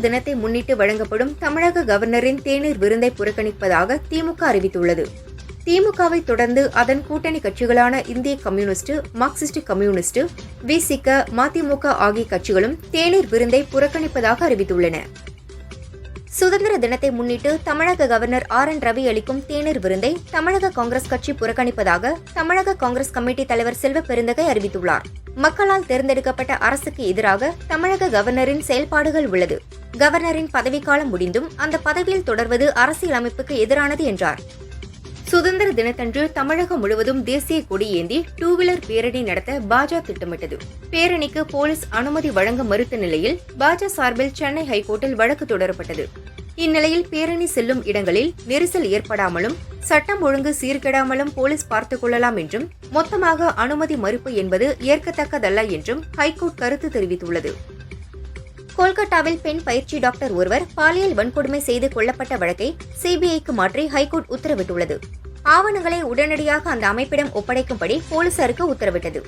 தினத்தை முன்னிட்டு வழங்கப்படும் தமிழக கவர்னரின் தேநீர் விருந்தை புறக்கணிப்பதாக திமுக அறிவித்துள்ளது. திமுகவை தொடர்ந்து அதன் கூட்டணி கட்சிகளான இந்திய communist Marxist communist VCK MDMK ஆகிய கட்சிகளும் தேநீர் விருந்தை புறக்கணிப்பதாக அறிவித்துள்ளன. சுதந்திர தினத்தை முன்னிட்டு தமிழக கவர்னர் ஆர் என் ரவி அளிக்கும் தேநீர் விருந்தை தமிழக காங்கிரஸ் கட்சி புறக்கணிப்பதாக தமிழக காங்கிரஸ் கமிட்டி தலைவர் செல்வ பெருந்தகை அறிவித்துள்ளார். மக்களால் தேர்ந்தெடுக்கப்பட்ட அரசுக்கு எதிராக தமிழக கவர்னரின் செயல்பாடுகள் உள்ளது. கவர்னரின் பதவிக்காலம் முடிந்தும் அந்த பதவியில் தொடர்வது அரசியலமைப்புக்கு எதிரானது என்றார். சுதந்திர தினத்தன்று தமிழகம் முழுவதும் தேசிய கொடி ஏந்தி டூ வீலர் பேரணி நடத்த பாஜக திட்டமிட்டது. பேரணிக்கு போலீஸ் அனுமதி வழங்க மறுத்த நிலையில் பாஜக சார்பில் சென்னை ஹைகோர்ட்டில் வழக்கு தொடரப்பட்டது. இந்நிலையில் பேரணி செல்லும் இடங்களில் நெரிசல் ஏற்படாமலும் சட்டம் ஒழுங்கு சீர்கெடாமலும் போலீஸ் பார்த்துக் கொள்ளலாம் என்றும் மொத்தமாக அனுமதி மறுப்பு என்பது ஏற்கத்தக்கதல்ல என்றும் ஹைகோர்ட் கருத்து தெரிவித்துள்ளது. கொல்கத்தாவில் பெண் பயிற்சி டாக்டர் ஒருவர் பாலியல் வன்கொடுமை செய்து கொல்லப்பட்ட வழக்கை சிபிஐக்கு மாற்றி ஹைகோர்ட் உத்தரவிட்டுள்ளது. ஆவணங்களை உடனடியாக அந்த அமைப்பிடம் ஒப்படைக்கும்படி போலீசாருக்கு உத்தரவிட்டது.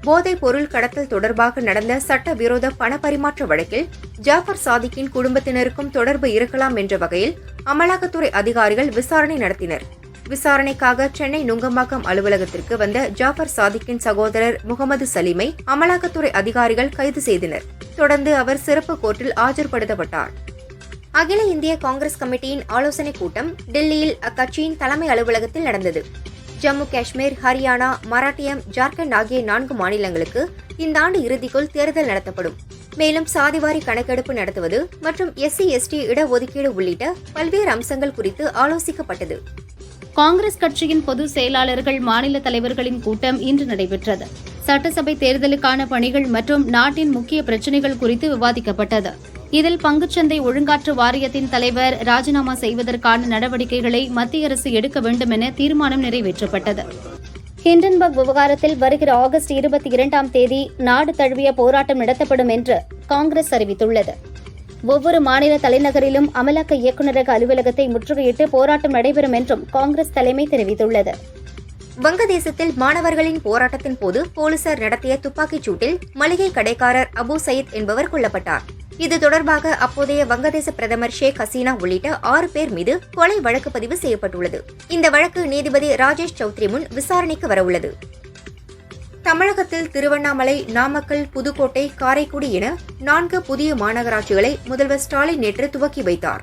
போதைப் பொருள் கடத்தல் தொடர்பாக நடந்த சட்டவிரோத பணப்பரிமாற்ற வழக்கில் ஜாஃபர் சாதிக்கின் குடும்பத்தினருக்கும் தொடர்பு இருக்கலாம் என்ற வகையில் அமலாக்கத்துறை அதிகாரிகள் விசாரணை நடத்தினர். விசாரணைக்காக சென்னை நுங்கம்பாக்கம் அலுவலகத்திற்கு வந்த ஜாஃபர் சாதிக்கின் சகோதரர் முகமது சலீமை அமலாக்கத்துறை அதிகாரிகள் கைது செய்தனர். தொடர்ந்து அவர் சிறப்பு கோர்ட்டில் ஆஜர்படுத்தப்பட்டார். அகில இந்திய காங்கிரஸ் கமிட்டியின் ஆலோசனைக் கூட்டம் டெல்லியில் அக்கட்சியின் தலைமை அலுவலகத்தில் நடந்தது. ஜம்மு காஷ்மீர் ஹரியானா மராட்டியம் ஜார்க்கண்ட் ஆகிய நான்கு மாநிலங்களுக்கு இந்த ஆண்டு இறுதிக்குள் தேர்தல் நடத்தப்படும். மேலும் சாதிவாரி கணக்கெடுப்பு நடத்துவது மற்றும் எஸ்சி எஸ்டி இடஒதுக்கீடு உள்ளிட்ட பல்வேறு அம்சங்கள் குறித்து ஆலோசிக்கப்பட்டது. காங்கிரஸ் கட்சியின் பொதுச் செயலாளர்கள் மாநில தலைவர்களின் கூட்டம் இன்று நடைபெற்றது. சட்டசபை தேர்தலுக்கான பணிகள் மற்றும் நாட்டின் முக்கிய பிரச்சினைகள் குறித்து விவாதிக்கப்பட்டது. இதில் பங்குச்சந்தை ஒழுங்காற்று வாரியத்தின் தலைவர் ராஜினாமா செய்வதற்கான நடவடிக்கைகளை மத்திய அரசு எடுக்க வேண்டும் என தீர்மானம் நிறைவேற்றப்பட்டது. ஹிண்டன்பர்க் விவகாரத்தில் வருகிற ஆகஸ்ட் இருபத்தி இரண்டாம் தேதி நாடு தழுவிய போராட்டம் நடத்தப்படும் என்று காங்கிரஸ் அறிவித்துள்ளது. ஒவ்வொரு மாநில தலைநகரிலும் அமலாக்க இயக்குநரக அலுவலகத்தை முற்றுகையிட்டு போராட்டம் நடைபெறும் என்றும் காங்கிரஸ் தலைமை தெரிவித்துள்ளது. வங்கதேசத்தில் மாணவர்களின் போராட்டத்தின் போது போலீசார் நடத்திய துப்பாக்கிச் சூட்டில் மளிகை கடைக்காரர் அபு சயீத் என்பவர் கொல்லப்பட்டார். இது தொடர்பாக அப்போதைய வங்கதேச பிரதமர் ஷேக் ஹசீனா உள்ளிட்ட ஆறு பேர் மீது கொலை வழக்கு பதிவு செய்யப்பட்டுள்ளது. இந்த வழக்கு நீதிபதி ராஜேஷ் சௌத்ரி முன் விசாரணைக்கு வரவுள்ளது. தமிழகத்தில் திருவண்ணாமலை நாமக்கல் புதுக்கோட்டை காரைக்குடி என நான்கு புதிய மாநகராட்சிகளை முதல்வர் ஸ்டாலின் நேற்று துவக்கி வைத்தார்.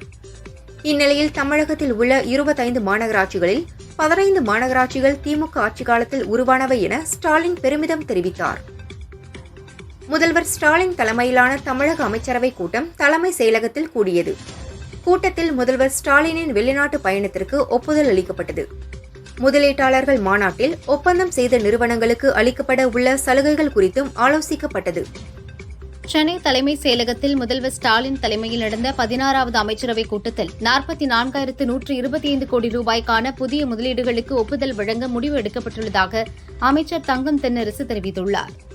இந்நிலையில் தமிழகத்தில் உள்ள இருபத்தைந்து மாநகராட்சிகளில் பதினைந்து மாநகராட்சிகள் திமுக ஆட்சி காலத்தில் உருவானவை என ஸ்டாலின் பெருமிதம் தெரிவித்தார். முதல்வர் ஸ்டாலின் தலைமையிலான தமிழக அமைச்சரவைக் கூட்டம் தலைமை செயலகத்தில் கூடியது. கூட்டத்தில் முதல்வர் ஸ்டாலினின் வெளிநாட்டு பயணத்திற்கு ஒப்புதல் அளிக்கப்பட்டது. முதலீட்டாளர்கள் மாநாட்டில் ஒப்பந்தம் செய்த நிறுவனங்களுக்கு அளிக்கப்பட உள்ள சலுகைகள் குறித்தும் ஆலோசிக்கப்பட்டது. சென்னை தலைமைச் செயலகத்தில் முதல்வர் ஸ்டாலின் தலைமையில் நடந்த பதினாறாவது அமைச்சரவைக் கூட்டத்தில் நாற்பத்தி நான்காயிரத்து நூற்று இருபத்தி ஐந்து கோடி ரூபாய்க்கான புதிய முதலீடுகளுக்கு ஒப்புதல் வழங்க முடிவு எடுக்கப்பட்டுள்ளதாக அமைச்சர் தங்கம் தென்னரசு தெரிவித்துள்ளார்.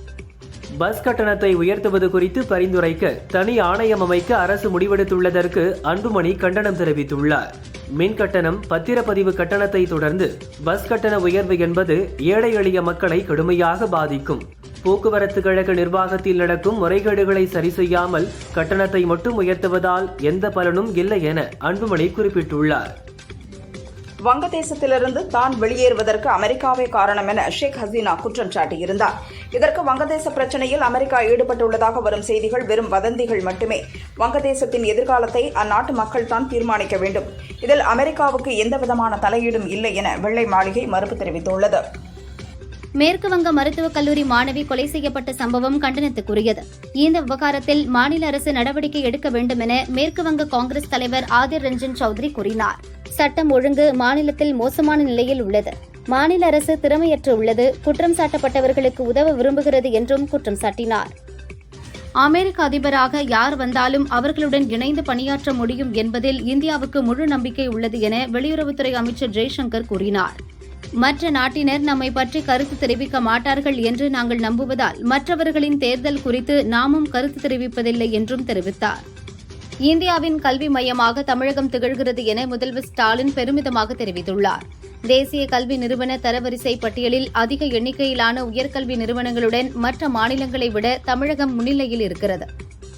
பஸ் கட்டணத்தை உயர்த்துவது குறித்து பரிந்துரைக்க தனி ஆணையம் அமைக்க அரசு முடிவெடுத்துள்ளதற்கு அன்புமணி கண்டனம் தெரிவித்துள்ளார். மின் கட்டணம் பத்திரப்பதிவு கட்டணத்தை தொடர்ந்து பஸ் கட்டண உயர்வு என்பது ஏழை எளிய மக்களை கடுமையாக பாதிக்கும். போக்குவரத்து கழக நிர்வாகத்தில் நடக்கும் முறைகேடுகளை சரி செய்யாமல் கட்டணத்தை மட்டும் உயர்த்துவதால் எந்த பலனும் இல்லை என அன்புமணி குறிப்பிட்டுள்ளார். வங்கதேசத்திலிருந்து தான் வெளியேறுவதற்கு அமெரிக்காவே காரணம் என ஷேக் ஹசீனா குற்றம் சாட்டியிருந்தார். இதற்கு வங்கதேச பிரச்சனையில் அமெரிக்கா ஈடுபட்டுள்ளதாக வரும் செய்திகள் வெறும் வதந்திகள் மட்டுமே. வங்கதேசத்தின் எதிர்காலத்தை அந்நாட்டு மக்கள் தான் தீர்மானிக்க வேண்டும். இதில் அமெரிக்காவுக்கு எந்தவிதமான தலையீடும் இல்லை என வெள்ளை மாளிகை மறுப்பு தெரிவித்துள்ளது. மேற்குவங்க மருத்துவக் கல்லூரி மாணவி கொலை செய்யப்பட்ட சம்பவம் கண்டனத்துக்குரியது. இந்த விவகாரத்தில் மாநில அரசு நடவடிக்கை எடுக்க வேண்டும் என மேற்குவங்க காங்கிரஸ் தலைவர் ஆதிர் ரஞ்சன் சௌத்ரி கூறினார். சட்டம் ஒழுங்கு மாநிலத்தில் மோசமான நிலையில் உள்ளது. மாநில அரசு திறமையற்று உள்ளது குற்றம் சாட்டப்பட்டவர்களுக்கு உதவ விரும்புகிறது என்றும் குற்றம் சாட்டினார். அமெரிக்க அதிபராக யார் வந்தாலும் அவர்களுடன் இணைந்து பணியாற்ற முடியும் என்பதில் இந்தியாவுக்கு முழு நம்பிக்கை உள்ளது என வெளியுறவுத்துறை அமைச்சர் ஜெய்சங்கர் கூறினார். மற்ற நாட்டினர் நம்மை பற்றி கருத்து தெரிவிக்க மாட்டார்கள் என்று நாங்கள் நம்புவதால் மற்றவர்களின் தேர்தல் குறித்து நாமும் கருத்து தெரிவிப்பதில்லை என்றும் தெரிவித்தார். இந்தியாவின் கல்வி மையமாக தமிழகம் திகழ்கிறது என முதல்வர் ஸ்டாலின் பெருமிதமாக தெரிவித்துள்ளார். தேசிய கல்வி நிறுவன தரவரிசை பட்டியலில் அதிக எண்ணிக்கையிலான உயர்கல்வி நிறுவனங்களுடன் மற்ற மாநிலங்களை விட தமிழகம் முன்னிலையில் இருக்கிறது.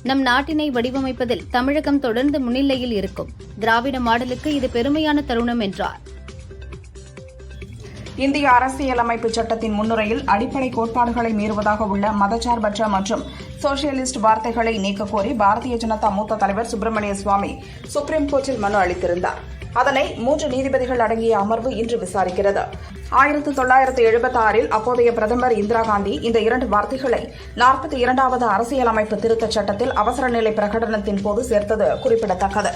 நம் நாட்டினை வடிவமைப்பதில் தமிழகம் தொடர்ந்து முன்னிலையில் இருக்கும். திராவிட மாடலுக்கு இது பெருமையான தருணம் என்றார். இந்திய அரசியலமைப்பு சட்டத்தின் முன்னுரையில் அடிப்படை கோட்பாடுகளை மீறுவதாக உள்ள மதச்சார்பற்ற மற்றும் சோசியலிஸ்ட் வார்த்தைகளை நீக்கக்கோரி பாரதிய ஜனதா மூத்த தலைவர் சுப்பிரமணிய சுவாமி சுப்ரீம் கோர்ட்டில் மனு அளித்திருந்தார். அதனை மூன்று நீதிபதிகள் அடங்கிய அமர்வு இன்று விசாரிக்கிறது. ஆயிரத்தி தொள்ளாயிரத்தி எழுபத்தி ஆறில் அப்போதைய பிரதமர் இந்திரா காந்தி இந்த இரண்டு வார்த்தைகளை நாற்பத்தி இரண்டாவது அரசியலமைப்பு திருத்தச் சட்டத்தில் அவசர நிலை பிரகடனத்தின் போது சேர்த்தது குறிப்பிடத்தக்கது.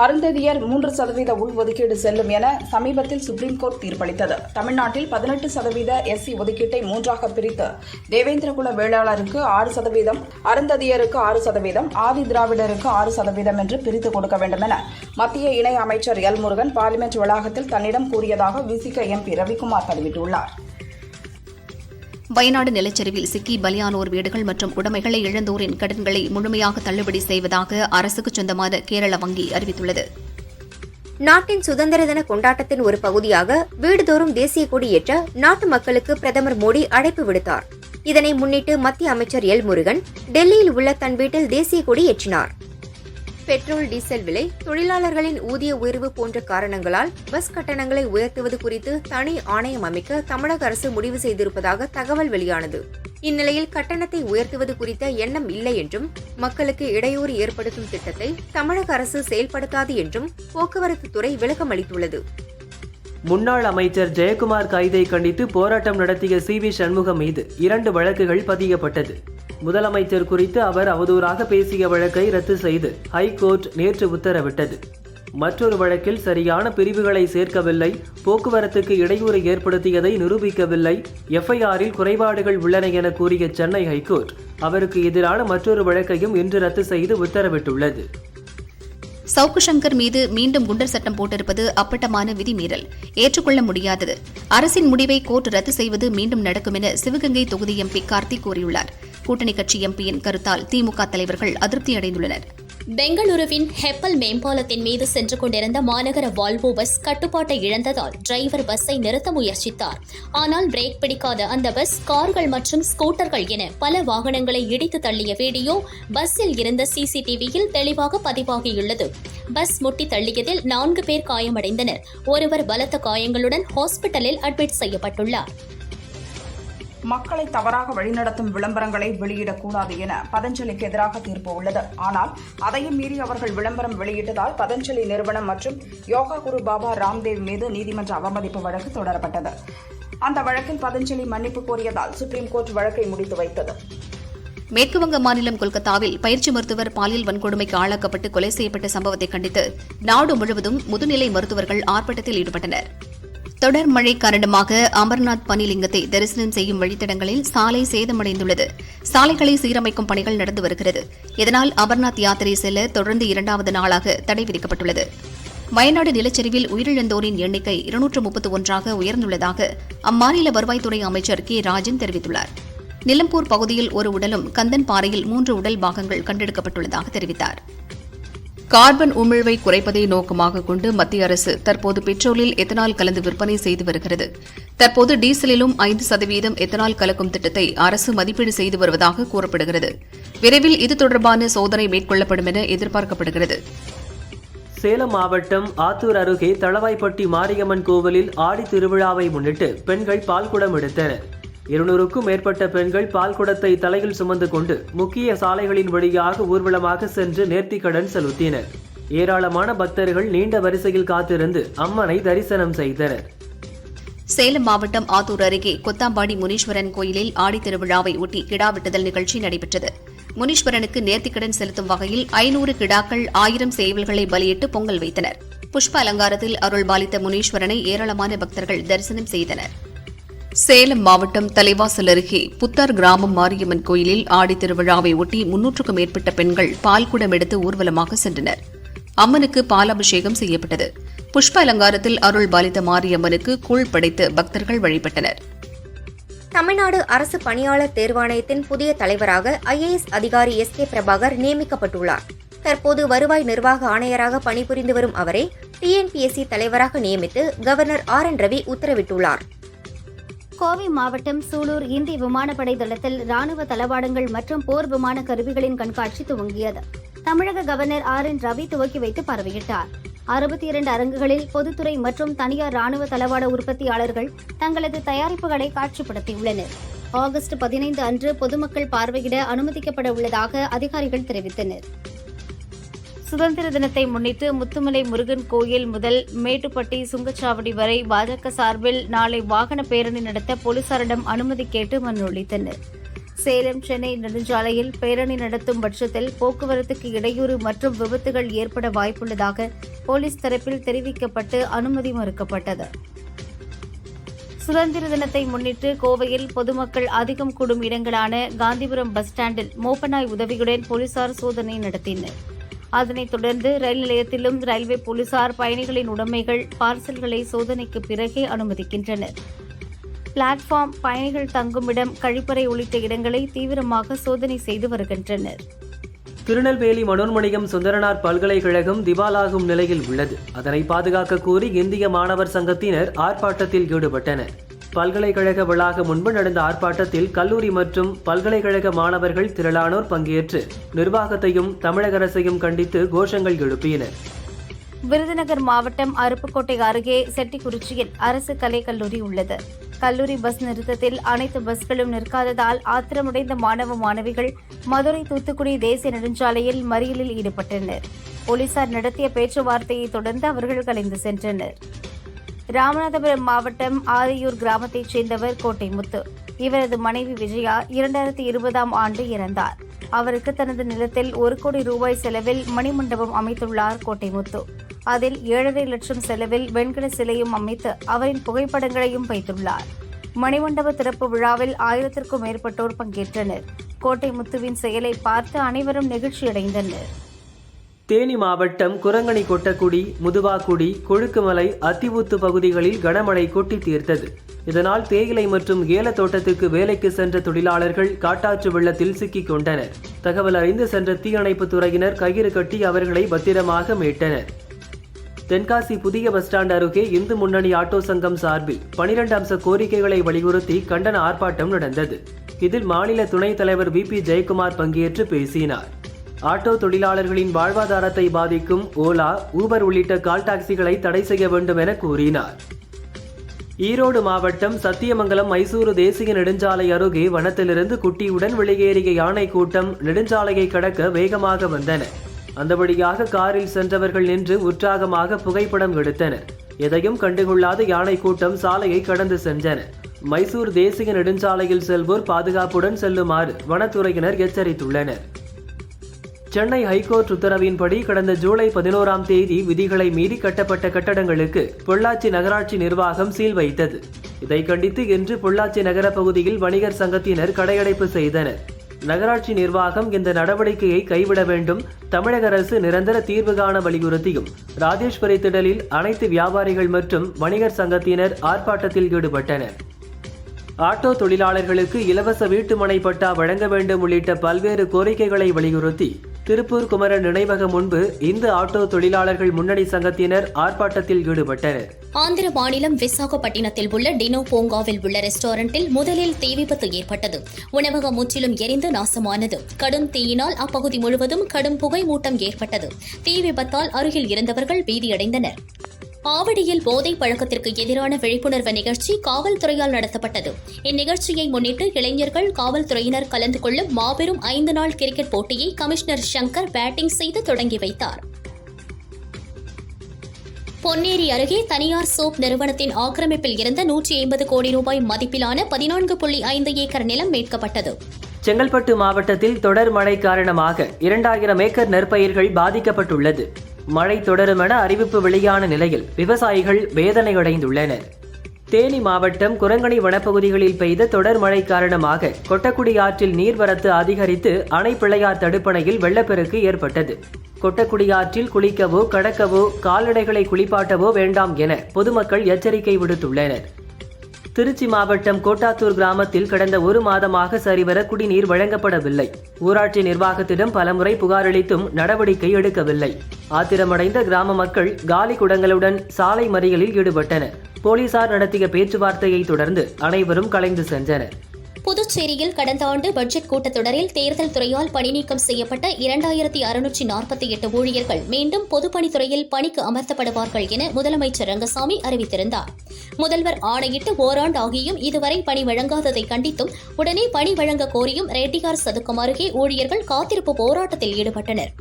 அருந்ததியர் மூன்று சதவீத உள்ஒதுக்கீடு செல்லும் என சமீபத்தில் சுப்ரீம் கோர்ட் தீர்ப்பளித்தது. தமிழ்நாட்டில் பதினெட்டு சதவீத எஸ்சி ஒதுக்கீட்டை மூன்றாக பிரித்து தேவேந்திரகுல வேளாளருக்கு ஆறு சதவீதம் அருந்ததியருக்கு ஆறு சதவீதம் ஆதி திராவிடருக்கு ஆறு சதவீதம் என்று பிரித்து கொடுக்க வேண்டும் என மத்திய இணை அமைச்சர் எல் முருகன் பார்லிமெண்ட் வளாகத்தில் தன்னிடம் கூறியதாக விசிக எம்பி ரவிக்குமார் தெரிவித்துள்ளார். வயநாடு நிலச்சரிவில் சிக்கி பலியானோர் வீடுகள் மற்றும் உடைமைகளை இழந்தோரின் கடன்களை முழுமையாக தள்ளுபடி செய்வதாக அரசுக்கு சொந்தமான கேரள வங்கி அறிவித்துள்ளது. நாட்டின் சுதந்திர தின கொண்டாட்டத்தின் ஒரு பகுதியாக வீடுதோறும் தேசிய கொடி ஏற்ற நாட்டு மக்களுக்கு பிரதமர் மோடி அழைப்பு விடுத்தார். இதனை முன்னிட்டு மத்திய அமைச்சர் எல் முருகன் டெல்லியில் உள்ள தன் வீட்டில் தேசிய கொடி ஏற்றினார். பெட்ரோல் டீசல் விலை தொழிலாளர்களின் ஊதிய உயர்வு போன்ற காரணங்களால் பஸ் கட்டணங்களை உயர்த்துவது குறித்து தனி ஆணையம் அமைக்க தமிழக அரசு முடிவு செய்திருப்பதாக தகவல் வெளியானது. இந்நிலையில் கட்டணத்தை உயர்த்துவது குறித்த எண்ணம் இல்லை என்றும் மக்களுக்கு இடையூறு ஏற்படுத்தும் திட்டத்தை தமிழக அரசு செயல்படுத்தாது என்றும் போக்குவரத்து துறை விளக்கம் அளித்துள்ளது. முன்னாள் அமைச்சர் ஜெயக்குமார் கைதை கண்டித்து போராட்டம் நடத்திய சி வி சண்முகம் மீது இரண்டு வழக்குகள் பதியப்பட்டது. முதலமைச்சர் குறித்து அவர் அவதூறாக பேசிய வழக்கை ரத்து செய்து ஹைகோர்ட் நேற்று உத்தரவிட்டது. மற்றொரு வழக்கில் சரியான பிரிவுகளை சேர்க்கவில்லை போக்குவரத்துக்கு இடையூறு ஏற்படுத்தியதை நிரூபிக்கவில்லை எஃப்ஐஆரில் குறைபாடுகள் உள்ளன என கூறிய சென்னை ஹைகோர்ட் அவருக்கு எதிரான மற்றொரு வழக்கையும் இன்று ரத்து செய்து உத்தரவிட்டுள்ளது. சவுக்கு சங்கர் மீது மீண்டும் குண்டர் சட்டம் போட்டிருப்பது அப்பட்டமான விதிமீறல். ஏற்றுக்கொள்ள முடியாதது. அரசின் முடிவை கோர்ட் ரத்து செய்வது மீண்டும் நடக்கும் என சிவகங்கை தொகுதி எம்பி கார்த்தி கூறியுள்ளார். கூட்டணி கட்சி எம்பியின் கருத்தால் திமுக தலைவர்கள் அதிருப்தியடைந்துள்ளனர் பெங்களூருவின் ஹெப்பல் மேம்பாலத்தின் மீது சென்று கொண்டிருந்த மாநகர வால்வோ பஸ் கட்டுப்பாட்டை இழந்ததால் டிரைவர் பஸ்ஸை நிறுத்த முயற்சித்தார். ஆனால் பிரேக் பிடிக்காத அந்த பஸ் கார்கள் மற்றும் ஸ்கூட்டர்கள் என பல வாகனங்களை இடித்து தள்ளிய வீடியோ பஸ்ஸில் இருந்த சிசிடிவியில் தெளிவாக பதிவாகியுள்ளது. பஸ் முட்டி தள்ளியதில் நான்கு பேர் காயமடைந்தனர். ஒருவர் பலத்த காயங்களுடன் ஹாஸ்பிட்டலில் அட்மிட் செய்யப்பட்டுள்ளார். மக்களை தவறாக வழிநடத்தும் விளம்பரங்களை வெளியிடக்கூடாது என பதஞ்சலிக்கு எதிராக தீர்ப்பு உள்ளது. ஆனால் அதையும் மீறி அவர்கள் விளம்பரம் வெளியிட்டதால் பதஞ்சலி நிறுவனம் மற்றும் யோகா குரு பாபா ராம்தேவ் மீது நீதிமன்ற அவமதிப்பு வழக்கு தொடரப்பட்டது. அந்த வழக்கில் பதஞ்சலி மன்னிப்பு கோரியதால் சுப்ரீம் கோர்ட் வழக்கை முடித்து வைத்தது. மேற்குவங்க மாநிலம் கொல்கத்தாவில் பயிற்சி மருத்துவர் பாலியல் வன்கொடுமைக்கு ஆளாக்கப்பட்டு கொலை செய்யப்பட்ட சம்பவத்தை கண்டித்து நாடு முழுவதும் முதுநிலை மருத்துவர்கள் ஆர்ப்பாட்டத்தில் ஈடுபட்டனர். தொடர் மழை காரணமாக அமர்நாத் பனிலிங்கத்தை தரிசனம் செய்யும் வழித்தடங்களில் சாலை சேதமடைந்துள்ளது. சாலைகளை சீரமைக்கும் பணிகள் நடந்து வருகிறது. இதனால் அமர்நாத் யாத்திரை செல்ல தொடர்ந்து இரண்டாவது நாளாக தடை விதிக்கப்பட்டுள்ளது. வயநாடு நிலச்சரிவில் உயிரிழந்தோரின் எண்ணிக்கை இருநூற்று முப்பத்து ஒன்றாக உயர்ந்துள்ளதாக அம்மாநில வருவாய்த்துறை அமைச்சர் கே. ராஜன் தெரிவித்துள்ளார். நிலம்பூர் பகுதியில் ஒரு உடலும் கந்தன் பாறையில் மூன்று உடல் பாகங்கள் கண்டெடுக்கப்பட்டுள்ளதாக தெரிவித்தார். கார்பன் உமிழ்வை குறைப்பதை நோக்கமாக கொண்டு மத்திய அரசு தற்போது பெட்ரோலில் எத்தனால் கலந்து விற்பனை செய்து வருகிறது. தற்போது டீசலிலும் ஐந்து சதவீதம் எத்தனால் கலக்கும் திட்டத்தை அரசு மதிப்பீடு செய்து வருவதாக கூறப்படுகிறது. விரைவில் இது தொடர்பான சோதனை மேற்கொள்ளப்படும் என எதிர்பார்க்கப்படுகிறது. சேலம் மாவட்டம் ஆத்தூர் அருகே தளவாய்ப்பட்டி மாரியம்மன் கோவிலில் ஆடி திருவிழாவை முன்னிட்டு பெண்கள் பால்குடம் எடுத்தனர். இருநூறுக்கும் மேற்பட்ட பெண்கள் பால் குடத்தை தலையில் சுமந்து கொண்டு முக்கிய சாலைகளின் வழியாக ஊர்வலமாக சென்று நேர்த்திக்கடன் செலுத்தினர். ஏராளமான பக்தர்கள் நீண்ட வரிசையில் காத்திருந்து அம்மனை தரிசனம் செய்தனர். சேலம் மாவட்டம் ஆத்தூர் அருகே கொத்தாம்பாடி முனீஸ்வரன் கோயிலில் ஆடித்திருவிழாவை ஒட்டி கிடா வெட்டுதல் நிகழ்ச்சி நடைபெற்றது. முனீஸ்வரனுக்கு நேர்த்திக்கடன் செலுத்தும் வகையில் ஐநூறு கிடாக்கள் ஆயிரம் சேவல்களை பலியிட்டு பொங்கல் வைத்தனர். புஷ்ப அலங்காரத்தில் அருள் பாலித்த முனீஸ்வரனை ஏராளமான பக்தர்கள் தரிசனம் செய்தனர். சேலம் மாவட்டம் தலைவாசல் அருகே புத்தார் கிராமம் மாரியம்மன் கோயிலில் ஆடி திருவிழாவை ஒட்டி முன்னூற்றுக்கும் மேற்பட்ட பெண்கள் பால்குடம் எடுத்து ஊர்வலமாக சென்றனர். அம்மனுக்கு பாலாபிஷேகம் செய்யப்பட்டது. புஷ்ப அலங்காரத்தில் அருள் பாலித்த மாரியம்மனுக்கு கூழ் படைத்து பக்தர்கள் வழிபட்டனர். தமிழ்நாடு அரசு பணியாளர் தேர்வாணையத்தின் புதிய தலைவராக ஐஏஎஸ் அதிகாரி எஸ் கே பிரபாகர் நியமிக்கப்பட்டுள்ளார். தற்போது வருவாய் நிர்வாக ஆணையராக பணிபுரிந்து வரும் அவரை டிஎன்பிஎஸ்சி தலைவராக நியமித்து கவர்னர் ஆர் என் ரவி உத்தரவிட்டுள்ளார். கோவை மாவட்டம் சூலூர் இந்திய விமானப்படை தளத்தில் ராணுவ தளவாடங்கள் மற்றும் போர் விமான கருவிகளின் கண்காட்சி துவங்கியது. தமிழக கவர்னர் ஆர் என் ரவி துவக்கி வைத்து பார்வையிட்டார். அறுபத்தி இரண்டு அரங்குகளில் பொதுத்துறை மற்றும் தனியார் ராணுவ தளவாட உற்பத்தியாளர்கள் தங்களது தயாரிப்புகளை காட்சிப்படுத்தியுள்ளனர். ஆகஸ்ட் பதினைந்து அன்று பொதுமக்கள் பார்வையிட அனுமதிக்கப்பட உள்ளதாக அதிகாரிகள் தெரிவித்தனர். சுதந்திர தினத்தை முன்னிட்டு முத்துமலை முருகன் கோயில் முதல் மேட்டுப்பட்டி சுங்கச்சாவடி வரை பாஜக சார்பில் நாளை வாகன பேரணி நடத்த போலீசாரிடம் அனுமதி கேட்டு மனு அளித்தனர். சேலம் சென்னை நெடுஞ்சாலையில் பேரணி நடத்தும் பட்சத்தில் போக்குவரத்துக்கு இடையூறு மற்றும் விபத்துகள் ஏற்பட வாய்ப்புள்ளதாக போலீஸ் தரப்பில் தெரிவிக்கப்பட்டு அனுமதி மறுக்கப்பட்டது. சுதந்திர தினத்தை முன்னிட்டு கோவையில் பொதுமக்கள் அதிகம் கூடும் இடங்களான காந்திபுரம் பஸ் ஸ்டாண்டில் மோப்பநாய் உதவியுடன் போலீசார் சோதனை நடத்தினர். அதனைத் தொடர்ந்து ரயில் நிலையத்திலும் ரயில்வே போலீசார் பயணிகளின் உடைமைகள் பார்சல்களை சோதனைக்கு பிறகே அனுமதிக்கின்றனர். பிளாட்ஃபார்ம் பயணிகள் தங்குமிடம் கழிப்பறை உள்ளிட்ட இடங்களை தீவிரமாக சோதனை செய்து வருகின்றனர். திருநெல்வேலி மனோன்மணியம் சுந்தரனார் பல்கலைக்கழகம் திவாலாகும் நிலையில் உள்ளது. அதனை பாதுகாக்க கோரி இந்திய மாணவர் சங்கத்தினர் ஆர்ப்பாட்டத்தில் ஈடுபட்டனர். பல்கலைக்கழக வளாக முன்பு நடந்த ஆர்ப்பாட்டத்தில் கல்லூரி மற்றும் பல்கலைக்கழக மாணவர்கள் திரளானோர் பங்கேற்று நிர்வாகத்தையும் தமிழக அரசையும் கண்டித்து கோஷங்கள் எழுப்பினர். விருதுநகர் மாவட்டம் அருப்புக்கோட்டை அருகே செட்டிக்குறிச்சியில் அரசு கலைக்கல்லூரி உள்ளது. கல்லூரி பஸ் நிறுத்தத்தில் அனைத்து பஸ்களும் நிற்காததால் ஆத்திரமடைந்த மாணவ மாணவிகள் மதுரை தூத்துக்குடி தேசிய நெடுஞ்சாலையில் மறியலில் ஈடுபட்டனர். போலீசார் நடத்திய பேச்சுவார்த்தையை தொடர்ந்து அவர்கள் கலைந்து சென்றனர். ராமநாதபுரம் மாவட்டம் ஆரியூர் கிராமத்தைச் சேர்ந்தவர் கோட்டை முத்து இவரது மனைவி விஜயா இரண்டாயிரத்தி இருபதாம் ஆண்டு இறந்தார். அவருக்கு தனது நிலத்தில் ஒரு கோடி ரூபாய் செலவில் மணிமண்டபம் அமைத்துள்ளார் கோட்டை முத்து அதில் ஏழரை லட்சம் செலவில் வெண்கல சிலையும் அமைத்து அவரின் புகைப்படங்களையும் வைத்துள்ளார். மணிமண்டப திறப்பு விழாவில் ஆயிரத்திற்கும் மேற்பட்டோர் பங்கேற்றனர். கோட்டை முத்துவின் செயலை பார்த்து அனைவரும் நெகிழ்ச்சியடைந்தனர். தேனி மாவட்டம் குரங்கணி கொட்டக்குடி முதுவாக்குடி கொழுக்குமலை அத்திவுத்து பகுதிகளில் கனமழை கொட்டி தீர்த்தது. இதனால் தேயிலை மற்றும் ஏல தோட்டத்துக்கு வேலைக்கு சென்ற தொழிலாளர்கள் காட்டாற்று வெள்ளத்தில் சிக்கிக் கொண்டனர். தகவல் அறிந்து சென்ற தீயணைப்புத் துறையினர் கயிறு கட்டி அவர்களை பத்திரமாக மீட்டனர். தென்காசி புதிய பஸ் ஸ்டாண்ட் அருகே இந்து முன்னணி ஆட்டோ சங்கம் சார்பில் பனிரெண்டு அம்ச கோரிக்கைகளை வலியுறுத்தி கண்டன ஆர்ப்பாட்டம் நடந்தது. இதில் மாநில துணைத் தலைவர் வி. பி. ஜெயக்குமார் பங்கேற்று பேசினார். ஆட்டோ தொழிலாளர்களின் வாழ்வாதாரத்தை பாதிக்கும் ஓலா ஊபர் உள்ளிட்ட கால் டாக்ஸிகளை தடை செய்ய வேண்டும் என கூறினார். ஈரோடு மாவட்டம் சத்தியமங்கலம் மைசூரு தேசிய நெடுஞ்சாலை அருகே வனத்திலிருந்து குட்டியுடன் வெளியேறிய யானை கூட்டம் நெடுஞ்சாலையை கடக்க வேகமாக வந்தன. அந்த வழியாக காரில் சென்றவர்கள் நின்று உற்சாகமாக புகைப்படம் எடுத்தனர். எதையும் கண்டுகொள்ளாத யானை கூட்டம் சாலையை கடந்து சென்றன. மைசூர் தேசிய நெடுஞ்சாலையில் செல்வோர் பாதுகாப்புடன் செல்லுமாறு வனத்துறையினர் எச்சரித்துள்ளனர். சென்னை ஹைகோர்ட் உத்தரவின்படி கடந்த ஜூலை பதினோராம் தேதி விதிகளை மீறி கட்டப்பட்ட கட்டடங்களுக்கு பொள்ளாச்சி நகராட்சி நிர்வாகம் சீல் வைத்தது. இதை கண்டித்து இன்று பொள்ளாச்சி நகர பகுதியில் வணிகர் சங்கத்தினர் கடையடைப்பு செய்தனர். நகராட்சி நிர்வாகம் இந்த நடவடிக்கையை கைவிட வேண்டும். தமிழக அரசு நிரந்தர தீர்வு காண வலியுறுத்தியும் ராஜேஸ்வரி திடலில் அனைத்து வியாபாரிகள் மற்றும் வணிகர் சங்கத்தினர் ஆர்ப்பாட்டத்தில் ஈடுபட்டனர். ஆட்டோ தொழிலாளர்களுக்கு இலவச வீட்டுமனை பட்டா வழங்க வேண்டும் உள்ளிட்ட பல்வேறு கோரிக்கைகளை வலியுறுத்தி திருப்பூர் குமரன் நினைவகம் முன்பு இந்து ஆட்டோ தொழிலாளர்கள் முன்னணி சங்கத்தினர் ஆர்ப்பாட்டத்தில் ஈடுபட்டனர். ஆந்திர மாநிலம் விசாகப்பட்டினத்தில் உள்ள டினோ பூங்காவில் உள்ள ரெஸ்டாரண்டில் முதலில் தீ விபத்து ஏற்பட்டது. உணவகம் முற்றிலும் எரிந்து நாசமானது. கடும் தீயினால் அப்பகுதி முழுவதும் கடும் புகை மூட்டம் ஏற்பட்டது. தீ விபத்தால் அருகில் இருந்தவர்கள் பீதியடைந்தனர். ஆவடியில் போதை பழக்கத்திற்கு எதிரான விழிப்புணர்வு நிகழ்ச்சி காவல்துறையால் நடத்தப்பட்டது. இந்நிகழ்ச்சியை முன்னிட்டு இளைஞர்கள் காவல்துறையினர் கலந்து கொள்ளும் மாபெரும் ஐந்து நாள் கிரிக்கெட் போட்டியை கமிஷனர் சங்கர் பேட்டிங் செய்து தொடங்கி வைத்தார். பொன்னேரி அருகே தனியார் சோப் நிறுவனத்தின் ஆக்கிரமிப்பில் இருந்த நூற்றி ஐம்பது கோடி ரூபாய் மதிப்பிலான பதினான்கு புள்ளி ஐந்து ஏக்கர் நிலம் மீட்கப்பட்டது. செங்கல்பட்டு மாவட்டத்தில் தொடர் மழை காரணமாக இரண்டாயிரம் ஏக்கர் நெற்பயிர்கள் பாதிக்கப்பட்டுள்ளது. மழை தொடரும் என அறிவிப்பு வெளியான நிலையில் விவசாயிகள் வேதனையடைந்துள்ளனர். தேனி மாவட்டம் குரங்கணி வனப்பகுதிகளில் பெய்த தொடர் மழை காரணமாக கொட்டக்குடி ஆற்றில் நீர்வரத்து அதிகரித்து அணை பிள்ளையார் தடுப்பணையில் வெள்ளப்பெருக்கு ஏற்பட்டது. கொட்டக்குடி ஆற்றில் குளிக்கவோ கடக்கவோ கால்நடைகளை குளிப்பாட்டவோ வேண்டாம் என பொதுமக்கள் எச்சரிக்கை விடுத்துள்ளனர். திருச்சி மாவட்டம் கோட்டாத்தூர் கிராமத்தில் கடந்த ஒரு மாதமாக சரிவர குடிநீர் வழங்கப்படவில்லை. ஊராட்சி நிர்வாகத்திடம் பலமுறை புகாரளித்தும் நடவடிக்கை எடுக்கவில்லை. ஆத்திரமடைந்த கிராம மக்கள் காலி குடங்களுடன் சாலை மறியலில் ஈடுபட்டனர். போலீசார் நடத்திய பேச்சுவார்த்தையை தொடர்ந்து அனைவரும் கலைந்து சென்றனர். புதுச்சேரியில் கடந்த ஆண்டு பட்ஜெட் கூட்டத்தொடரில் தேர்தல் துறையால் பணிநீக்கம் செய்யப்பட்ட இரண்டாயிரத்தி அறுநூற்றி நாற்பத்தி எட்டு ஊழியர்கள் மீண்டும் பொதுப்பணித்துறையில் பணிக்கு அமர்த்தப்படுவார்கள் என முதலமைச்சர் ரங்கசாமி அறிவித்திருந்தார். முதல்வர் ஆணையிட்டு ஓராண்டு ஆகியும் இதுவரை பணி வழங்காததை கண்டித்தும் உடனே பணி வழங்க கோரியும் ரெட்டியார் சதுக்கம் அருகே ஊழியர்கள் காத்திருப்பு போராட்டத்தில் ஈடுபட்டனர்.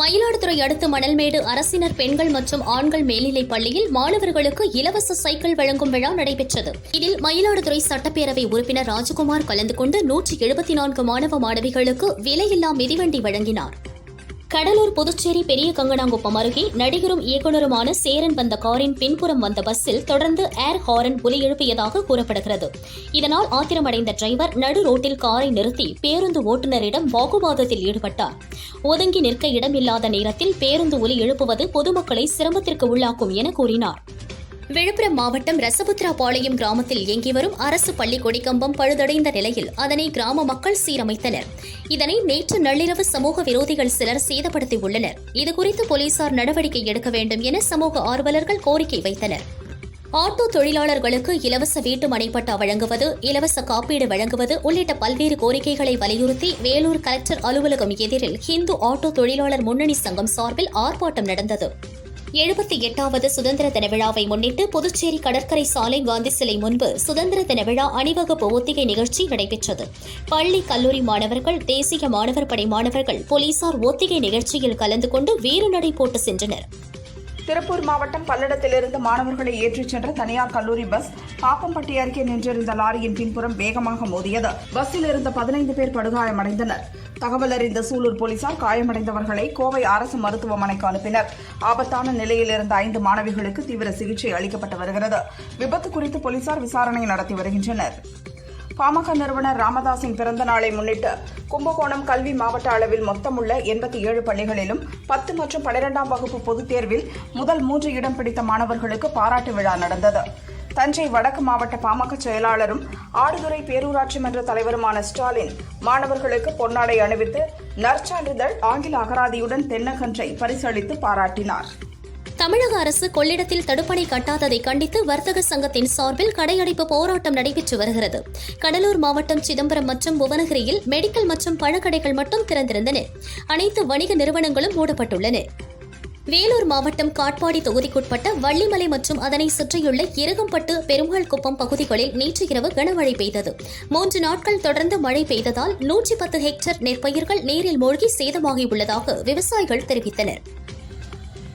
மயிலாடுதுறை அடுத்த மணல்மேடு அரசினர் பெண்கள் மற்றும் ஆண்கள் மேல்நிலைப் பள்ளியில் மாணவர்களுக்கு இலவச சைக்கிள் வழங்கும் விழா நடைபெற்றது. இதில் மயிலாடுதுறை சட்டப்பேரவை உறுப்பினர் ராஜகுமார் கலந்து கொண்டு நூற்றி எழுபத்தி நான்கு மாணவ மாணவிகளுக்கு விலையில்லா மிதிவண்டி வழங்கினார். கடலூர் புதுச்சேரி பெரிய கங்கனாங்குப்பம் அருகே நடிகரும் இயக்குநருமான சேரன் வந்த காரின் பின்புறம் வந்த பஸ்ஸில் தொடர்ந்து ஏர் ஹாரன் ஒலி எழுப்பியதாக கூறப்படுகிறது. இதனால் ஆத்திரமடைந்த டிரைவர் நடு ரோட்டில் காரை நிறுத்தி பேருந்து ஓட்டுநரிடம் வாக்குவாதத்தில் ஈடுபட்டார். ஒதுங்கி நிற்க இடமில்லாத நேரத்தில் பேருந்து ஒலி எழுப்புவது பொதுமக்களை சிரமத்திற்கு உள்ளாக்கும் என கூறினார். விழுப்புரம் மாவட்டம் ரசபுத்ராபாளையம் கிராமத்தில் இயங்கி வரும் அரசு பள்ளி கொடிக்கம்பம் பழுதடைந்த நிலையில் அதனை கிராம மக்கள் சீரமைத்தனர். இதனை நேற்று நள்ளிரவு சமூக விரோதிகள் சிலர் சேதப்படுத்தியுள்ளனர். இதுகுறித்து போலீசார் நடவடிக்கை எடுக்க வேண்டும் என சமூக ஆர்வலர்கள் கோரிக்கை வைத்தனர். ஆட்டோ தொழிலாளர்களுக்கு இலவச வீட்டு மனைப்பட்டா வழங்குவது இலவச காப்பீடு வழங்குவது உள்ளிட்ட பல்வேறு கோரிக்கைகளை வலியுறுத்தி வேலூர் கலெக்டர் அலுவலகம் எதிரில் ஹிந்து ஆட்டோ தொழிலாளர் முன்னணி சங்கம் சார்பில் ஆர்ப்பாட்டம் நடந்தது. எழுபத்தி எட்டாவது சுதந்திர தின விழாவை முன்னிட்டு புதுச்சேரி கடற்கரை சாலை காந்தி சிலை முன்பு சுதந்திர தின விழா அணிவகுப்பு ஒத்திகை நிகழ்ச்சி நடைபெற்றது. பள்ளி கல்லூரி மாணவர்கள் தேசிய மாணவர் படை மாணவர்கள் போலீசார் ஒத்திகை நிகழ்ச்சியில் கலந்து கொண்டு வீரநடை போட்டு சென்றனர். திருப்பூர் மாவட்டம் பல்லடத்திலிருந்து மாணவர்களை ஏற்றிச் சென்ற தனியார் கல்லூரி பஸ் பாப்பம்பட்டி அருகே நின்றிருந்த லாரியின் பின்புறம் வேகமாக மோதியது. பஸ்ஸில் இருந்த பதினைந்து பேர் படுகாயமடைந்தனர். தகவல் அறிந்த சூலூர் போலீசார் காயமடைந்தவர்களை கோவை அரசு மருத்துவமனைக்கு அனுப்பினர். ஆபத்தான நிலையில் இருந்த ஐந்து மாணவிகளுக்கு தீவிர சிகிச்சை அளிக்கப்பட்டு வருகிறது. விபத்து குறித்து போலீசார் விசாரணை நடத்தி வருகின்றனர். பாமக நிறுவனர் ராமதாஸின் பிறந்த நாளை முன்னிட்டு கும்பகோணம் கல்வி மாவட்ட அளவில் மொத்தமுள்ள எண்பத்தி ஏழு பள்ளிகளிலும் பத்து மற்றும் பன்னிரெண்டாம் வகுப்பு பொதுத் தேர்வில் முதல் மூன்று இடம் பிடித்த மாணவர்களுக்கு பாராட்டு விழா நடந்தது. தஞ்சை வடக்கு மாவட்ட பாமக செயலாளரும் ஆடுதுறை பேரூராட்சி மன்ற தலைவருமான ஸ்டாலின் மாணவர்களுக்கு பொன்னாடை அணிவித்து நற்சான்றிதழ் ஆங்கில அகராதியுடன் தென்னகன்றை பரிசளித்து பாராட்டினார். தமிழக அரசு கொள்ளிடத்தில் தடுப்பணை கட்டாததை கண்டித்து வர்த்தக சங்கத்தின் சார்பில் கடையடைப்பு போராட்டம் நடைபெற்று வருகிறது. கடலூர் மாவட்டம் சிதம்பரம் மற்றும் புவனகிரியில் மெடிக்கல் மற்றும் பழக்கடைகள் மட்டும் திறந்திருந்தன. அனைத்து வணிக நிறுவனங்களும் மூடப்பட்டுள்ளன. வேலூர் மாவட்டம் காட்பாடி தொகுதிக்குட்பட்ட வள்ளிமலை மற்றும் அதனை சுற்றியுள்ள இருகம்பட்டு பெருமாள் குப்பம் பகுதிகளில் நேற்று இரவு கனமழை பெய்தது. மூன்று நாட்கள் தொடர்ந்து மழை பெய்ததால் நூற்றி பத்து ஹெக்டேர் நெற்பயிர்கள் நீரில் மூழ்கி சேதமாகியுள்ளதாக விவசாயிகள் தெரிவித்தனர்.